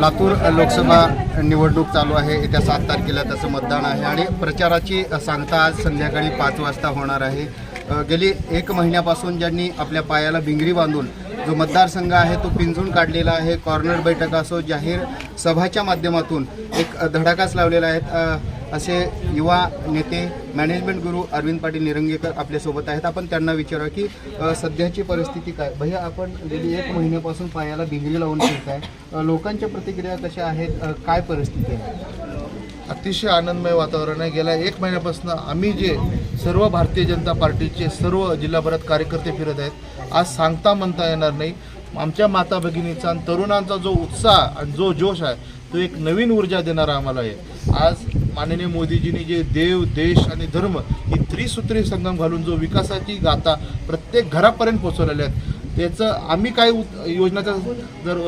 लातूर लोकसभा निवडणूक चालू आहे. येत्या सात तारखेला त्याचं मतदान आहे आणि प्रचाराची सांगता आज संध्याकाळी पाच वाजता होणार आहे. गेली एक महिन्यापासून ज्यांनी आपल्या पायाला भिंगरी बांधून जो मतदारसंघ आहे तो पिंजून काढलेला आहे. कॉर्नर बैठक असो जाहीर सभाच्या माध्यमातून एक धडाकाच लावलेला आहे असे युवा नेते मॅनेजमेंट गुरु अरविंद पाटील निरंगेकर आपल्यासोबत आहेत. आपण त्यांना विचारा की सध्याची परिस्थिती काय? भैया आपण गेली एक महिन्यापासून पायाला भिंगरी लावून फिरताय. आहे लोकांच्या प्रतिक्रिया कशा आहेत? काय परिस्थिती आहे? अतिशय आनंदमय वातावरण आहे. गेल्या एक महिन्यापासून आम्ही जे सर्व भारतीय जनता पार्टीचे सर्व जिल्हाभरात कार्यकर्ते फिरत आहेत आज सांगता म्हणता येणार नाही. आमच्या माता भगिनीचा आणि तरुणांचा जो उत्साह आणि जो जोश आहे तो एक नवीन ऊर्जा देणारा आम्हाला आहे. आज माननीय मोदीजींनी जे देव देश आणि धर्म ही त्रिसूत्री संगम घालून जो विकासाची गाथा प्रत्येक घरापर्यंत पोहोचवलेल्या आहेत त्याचं आम्ही काय उत- योजनाचा जर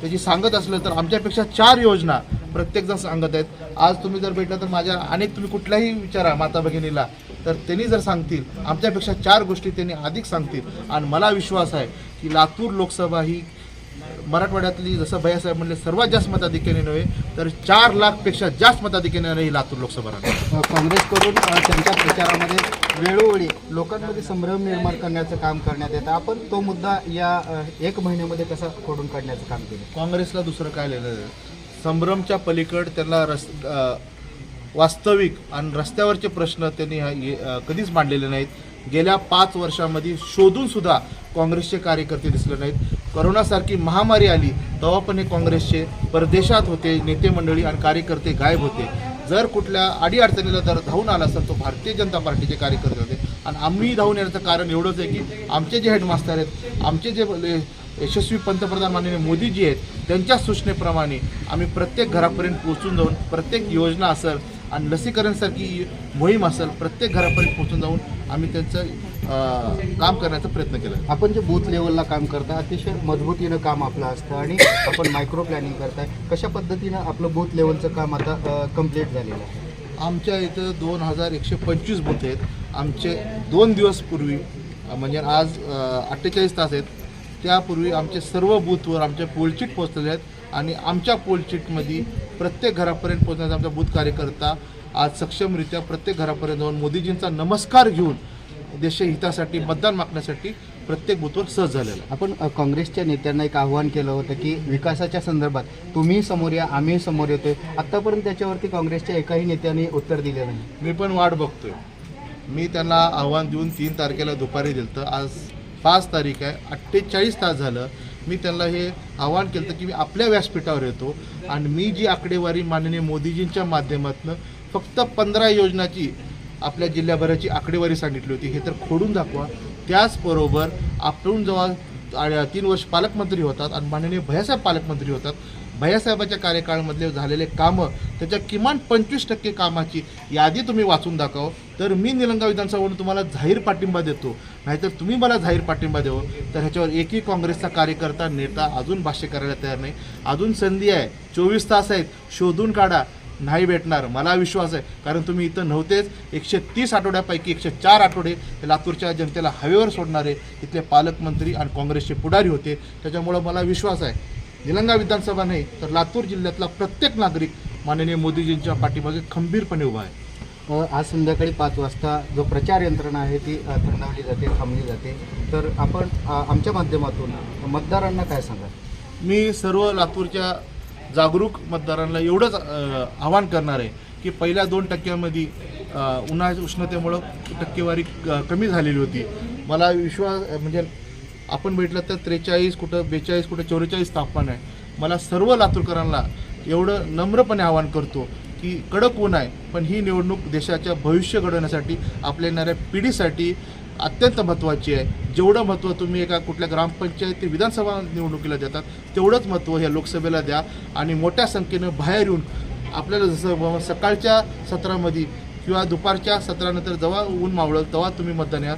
त्याची सांगत असलं तर आमच्यापेक्षा चार योजना प्रत्येकजण सांगत आहेत. आज तुम्ही जर भेटला तर माझ्या अनेक तुम्ही कुठल्याही विचारा माता भगिनीला तर त्यांनी जर सांगतील आमच्यापेक्षा चार गोष्टी त्यांनी अधिक सांगतील. आणि मला विश्वास आहे की लातूर लोकसभा ही मराठवाड्यातली जसं भैयासाहेब म्हणले सर्वात जास्त मताधिक्याने नव्हे तर चार लाखपेक्षा जास्त मताधिक्याने ही लातूर लोकसभा काँग्रेसकडून त्यांच्या प्रचारामध्ये वेळोवेळी लोकांमध्ये संभ्रम निर्माण करण्याचं काम करण्यात येतं. आपण तो मुद्दा या एक महिन्यामध्ये कसा खोडून काढण्याचं काम केलं? काँग्रेसला दुसरं काय लिहिलं? संभ्रमच्या पलीकड त्यांना रस वास्तविक आणि रस्त्यावरचे प्रश्न त्यांनी कधीच मांडलेले नाहीत. गेल्या पाच वर्षामध्ये शोधून सुद्धा काँग्रेसचे कार्यकर्ते दिसले नाहीत. करोनासारखी महामारी आली तेव्हा पण हे काँग्रेसचे परदेशात होते नेते मंडळी आणि कार्यकर्ते गायब होते. जर कुठल्या अडीअडचणीला जर धावून आला असेल तो भारतीय जनता पार्टीचे कार्यकर्ते होते. आणि आम्ही धावून येण्याचं कारण एवढंच आहे की आमचे जे हेडमास्टर आहेत आमचे जे यशस्वी पंतप्रधान माननीय मोदीजी आहेत त्यांच्या सूचनेप्रमाणे आम्ही प्रत्येक घरापर्यंत पोहोचून जाऊन प्रत्येक योजना असेल आणि लसीकरणसारखी मोहीम असेल प्रत्येक घरापर्यंत पोहोचून जाऊन आम्ही त्यांचं काम करण्याचा प्रयत्न केला. आपण जे बूथ लेवलला काम करता अतिशय मजबूतीनं काम आपलं असतं आणि आपण मायक्रो प्लॅनिंग करताय. कशा पद्धतीनं आपलं बूथ लेवलचं काम आता कंप्लीट झालेलं आहे? आमच्या इथं दोन हजार एकशे पंचवीस बूथ आहेत. आमचे दोन दिवस पूर्वी अं, म्हणजे आज अठ्ठेचाळीस तास आहेत. त्यापूर्वी आमचे सर्व बूथवर आमच्या पोलचीट पोचलेले आहेत. आणि आमच्या पोलचीटमध्ये प्रत्येक घरापर्यंत पोहोचण्याचा आमचा बूथ कार्यकर्ता आज सक्षमरित्या प्रत्येक घरापर्यंत जाऊन मोदीजींचा नमस्कार घेऊन देशहितासाठी मतदान मागण्यासाठी प्रत्येक बूथवर सहज झालेला. आपण काँग्रेसच्या नेत्यांना एक आव्हान केलं होतं की विकासाच्या संदर्भात तुम्ही समोर या आम्ही समोर येतोय. आतापर्यंत त्याच्यावरती काँग्रेसच्या एकाही नेत्याने उत्तर दिले नाही. मी पण वाट बघतोय. मी त्यांना आव्हान देऊन तीन तारखेला दुपारी दिलं आज पाच तारीख आहे. अठ्ठेचाळीस तास झालं. मी त्यांना हे आवाहन केलं की मी आपल्या व्यासपीठावर येतो. आणि मी जी आकडेवारी माननीय मोदीजींच्या माध्यमातून फक्त पंधरा योजनाची आपल्या जिल्ह्याभराची आकडेवारी सांगितली होती हे तर खोडून दाखवा. त्याचबरोबर आपण जेव्हा तीन वर्ष पालकमंत्री होतात आणि माननीय भैयासाहेब पालकमंत्री होतात भैयासाहेबाच्या कार्यकाळामधले झालेले कामं त्याच्या किमान पंचवीस टक्के कामाची यादी तुम्ही वाचून दाखव. तर मी निलंगा विधानसभावरून तुम्हाला जाहीर पाठिंबा देतो. नाहीतर तुम्ही मला जाहीर पाठिंबा देऊ तर ह्याच्यावर एकही काँग्रेसचा कार्यकर्ता नेता अजून भाष्य करायला तयार नाही. अजून संधी आहे. चोवीस तास आहेत. शोधून काढा. नाही भेटणार. मला विश्वास आहे. कारण तुम्ही इथं नव्हतेच. एकशे तीस आठवड्यापैकी एकशे चार आठवडे हे लातूरच्या जनतेला हवेवर सोडणारे इथले पालकमंत्री आणि काँग्रेसचे पुढारी होते. त्याच्यामुळं मला विश्वास आहे. निलंगा विधानसभा नाही तर लातूर जिल्ह्यातला प्रत्येक नागरिक माननीय मोदीजींच्या पाठीमागे खंबीरपणे उभा आहे. आज संध्याकाळी पाच वाजता जो प्रचार यंत्रणा आहे ती थंडावली जाते थांबली जाते. तर आपण आमच्या माध्यमातून मतदारांना काय सांगा मी सर्व लातूरच्या जागरूक मतदारांना एवढंच आवाहन करणार आहे की पहिल्या दोन टक्क्यामध्ये उन्हा उष्णतेमुळं टक्केवारी क- कमी झालेली होती. मला विश्वास म्हणजे आपण भेटलं तर त्रेचाळीस कुठं बेचाळीस कुठं चौवेचाळीस तापमान आहे. मला सर्व लातूरकरांना एवढं नम्रपणे आवाहन करतो की कडक ऊन आहे पण ही निवडणूक देशाच्या भविष्य घडवण्यासाठी आपल्या येणाऱ्या पिढीसाठी अत्यंत महत्त्वाची आहे. जेवढं महत्त्व तुम्ही एका कुठल्या ग्रामपंचायत ते विधानसभा निवडणुकीला देतात तेवढंच महत्त्व ह्या लोकसभेला द्या आणि मोठ्या संख्येनं बाहेर येऊन आपल्याला जसं सकाळच्या सत्रामध्ये किंवा दुपारच्या सत्रानंतर जेव्हा ऊन मावळल तेव्हा तुम्ही मतदान या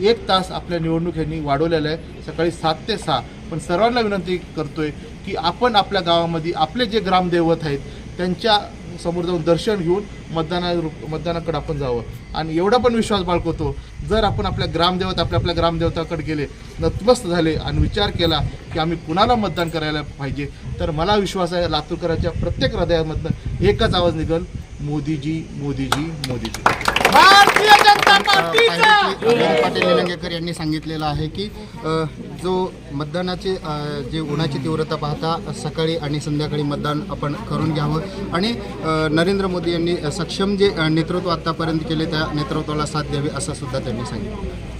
एक तास आपल्या निवडणूक यांनी वाढवलेलं आहे. सकाळी सात ते सहा. पण सर्वांना विनंती करतोय की आपण आपल्या गावामध्ये आपले जे ग्रामदैवत आहेत त्यांच्या समोर जाऊन दर्शन घेऊन मतदाना मतदानाकडे आपण जावं. आणि एवढा पण विश्वास बाळगतो जर आपण आपल्या ग्रामदेवता आपल्या आपल्या ग्रामदेवताकडे गेले नतमस्त झाले आणि विचार केला की आम्ही कुणाला मतदान करायला पाहिजे तर मला विश्वास आहे लातूरकरांच्या प्रत्येक हृदयामधनं एकच आवाज निघल मोदीजी मोदीजी मोदीजी. भारतीय पाटील निलंगेकर यांनी सांगितलेलं आहे की जो मतदानाचे जे उन्हाची तीव्रता पाहता सकाळी आणि संध्याकाळी मतदान आपण करून घ्यावं. आणि नरेंद्र मोदी यांनी सक्षम जे नेतृत्व आतापर्यंत केले त्या नेतृत्वाला साथ द्यावी असं सुद्धा त्यांनी सांगितलं.